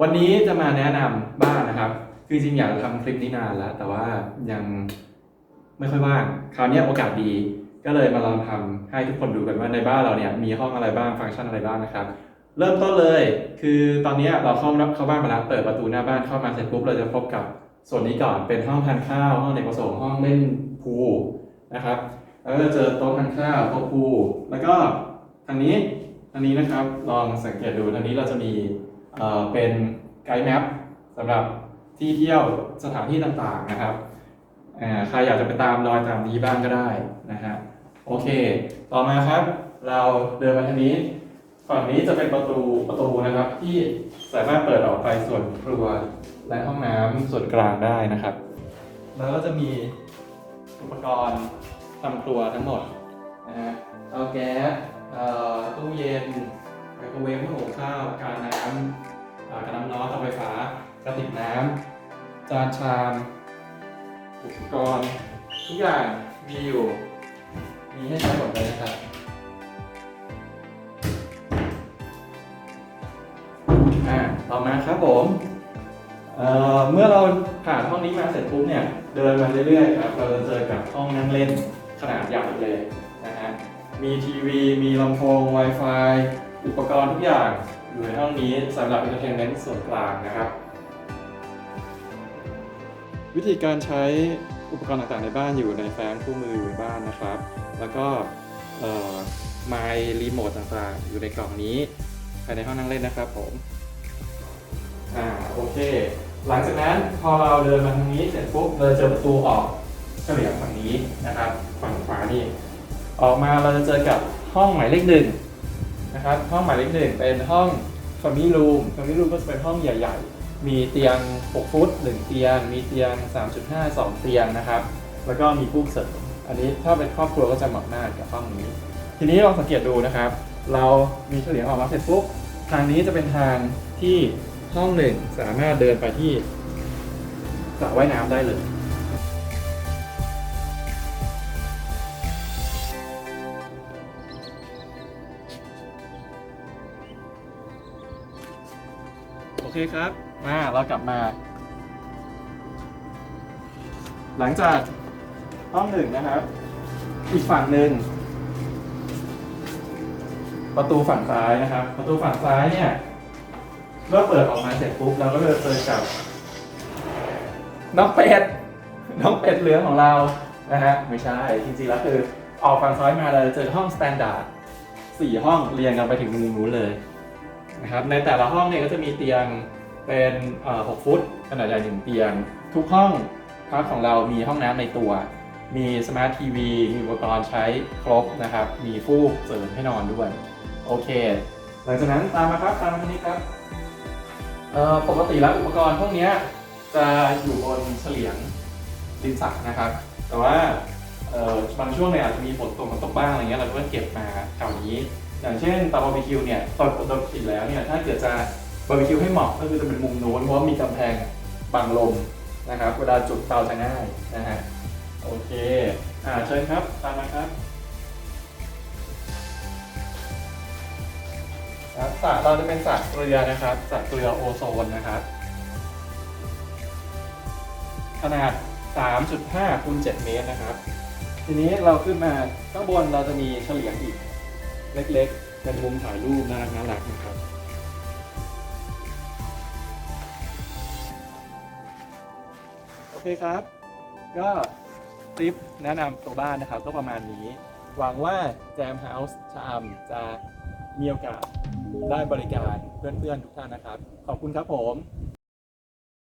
วันนี้จะมาแนะนำบ้านนะครับ คือจริงๆอยากจะทำคลิปนี้นานแล้ว แต่ว่ายังไม่ค่อยว่าง คราวนี้โอกาสดี ก็เลยมาลองทำให้ทุกคนดูกันว่าในบ้านเราเนี่ยมีห้องอะไรบ้างฟังก์ชันอะไรบ้างนะครับ เริ่มต้นเลย คือตอนนี้เราเข้าเข้าบ้านมาแล้วเปิดประตูหน้าบ้านเข้ามาเสร็จปุ๊บเราจะพบกับส่วนนี้ก่อนเป็นห้องทานข้าวห้องเด็กประสงค์ห้องเล่นพูลนะครับแล้วก็จะเจอโต๊ะทานข้าวโต๊ะพูลแล้วก็ทางนี้ทางนี้นะครับลองสังเกตดูทางนี้เราจะมี เอ่อเป็นไกด์แมปสำหรับที่เที่ยวสถานที่ต่างๆนะครับอ่าใครอยากจะไปตามรอยตามนี้บ้างก็ได้นะฮะโอเค ต่อมาครับ เราเดินมาทางนี้ ฝั่งนี้จะเป็นประตูประตูนะครับ ที่สามารถเปิดออกไปส่วนครัวและห้องน้ำส่วนกลางได้นะครับ แล้วก็จะมีอุปกรณ์ทำครัวทั้งหมดนะฮะเตาแก๊สเอ่อตู้เย็น ไมโครเวฟหุงข้าว กาน้ำอ่ากาน้ำร้อนเตาไฟฟ้ากระติกน้ำจานชาม อุปกรณ์ทุกอย่างมีอยู่ มีให้ใช้หมดเลยนะครับอ่าต่อมาครับผมเอ่อเมื่อเราผ่านห้องนี้มาเสร็จปุ๊บเนี่ย เดินมาเรื่อยๆครับ เราจะเจอกับห้องนั่งเล่นขนาดใหญ่เลยนะฮะ มีทีวี มีลำโพง Wi-Fi อุปกรณ์ทุกอย่างอยู่ในห้องนี้สำหรับ entertainment ส่วนกลางนะครับ วิธีการใช้อุปกรณ์ต่างๆในบ้านอยู่ในแฟ้มคู่มืออยู่ในบ้านนะครับ แล้วก็ไมค์รีโมทต่างๆ อยู่ในกล่องนี้ภายในห้องนั่งเล่นนะครับผม อ่าโอเค หลังจากนั้นพอเราเดินมาทางนี้เสร็จปุ๊บเราจะเจอประตูออกเฉลี่ยฝั่งนี้นะครับ ฝั่งขวานี่ ออกมาเราจะเจอกับห้องหมายเลขหนึ่ง นะครับห้องหมายเลขหนึ่งเป็นห้อง Family Room Family Room ก็จะเป็นห้องใหญ่ ๆ มีเตียง 6 ฟุต 1 เตียง มีเตียง 3.5 2 เตียงนะครับ แล้วก็มีฟูกเสริมอันนี้ถ้าเป็นครอบครัวก็จะเหมาะมากกับห้องนี้ ทีนี้ลองสังเกตดูนะครับ เรามีเฉลียงออกมาเสร็จปุ๊บทางนี้จะเป็นทางที่ห้องหนึ่งสามารถเดินไปที่สระว่ายน้ำได้เลย เคครับ มาเรากลับมา หลังจากห้องหนึ่งนะครับ อีกฝั่งหนึ่งประตูฝั่งซ้ายนะครับ ประตูฝั่งซ้ายเนี่ยเมื่อเปิดออกมาเสร็จปุ๊บเราก็จะเจอกับน้องเป็ดน้องเป็ดเหลืองของเรานะฮะไม่ใช่จริงๆแล้วคือออกฝั่งซ้ายมาเราจะเจอห้องสแตนดาร์ดสี่ห้องเรียงกันไปถึงมุมนู้นเลย นะครับในแต่ละห้องเนี่ยก็จะมีเตียงเป็น6ฟุตขนาดใหญ่หนึ่งเตียง ทุกห้องพักของเรามีห้องน้ำในตัว มีสมาร์ททีวีมีอุปกรณ์ใช้ครบนะครับ มีฟูกเสริมให้นอนด้วย โอเค หลังจากนั้นตามมาครับตามมาทางนี้ครับปกติแล้วอุปกรณ์พวกนี้จะอยู่บนเฉลียงดินสักนะครับ แต่ว่าบางช่วงเนี่ยอาจจะมีฝนตกมาตกบ้างอะไรเงี้ยเราก็เก็บมาแถวนี้ อย่างเช่นเตาบาร์บีคิวเนี่ยตอนปกติแล้วเนี่ยถ้าเกิดจะบาร์บีคิวให้เหมาะก็คือจะเป็นมุมโน้นเพราะว่ามีกำแพงบังลมนะครับ เวลาจุดเตาจะง่ายนะฮะโอเคอ่าเชิญครับตามมาครับครับสระเราจะเป็นสระเกลือนะครับสระเกลือโอโซนนะครับ ขนาด 3.5คูณ7เมตรนะครับ ทีนี้เราขึ้นมาข้างบนเราจะมีเฉลียงอีก เล็กๆ เป็นมุมถ่ายรูปน่ารักน่ารักนะครับ โอเคครับ ก็คลิปแนะนำตัวบ้านนะครับก็ประมาณนี้ หวังว่าแจมเฮาส์ชามจะมีโอกาสได้บริการเพื่อนๆทุกท่านนะครับ ขอบคุณครับผม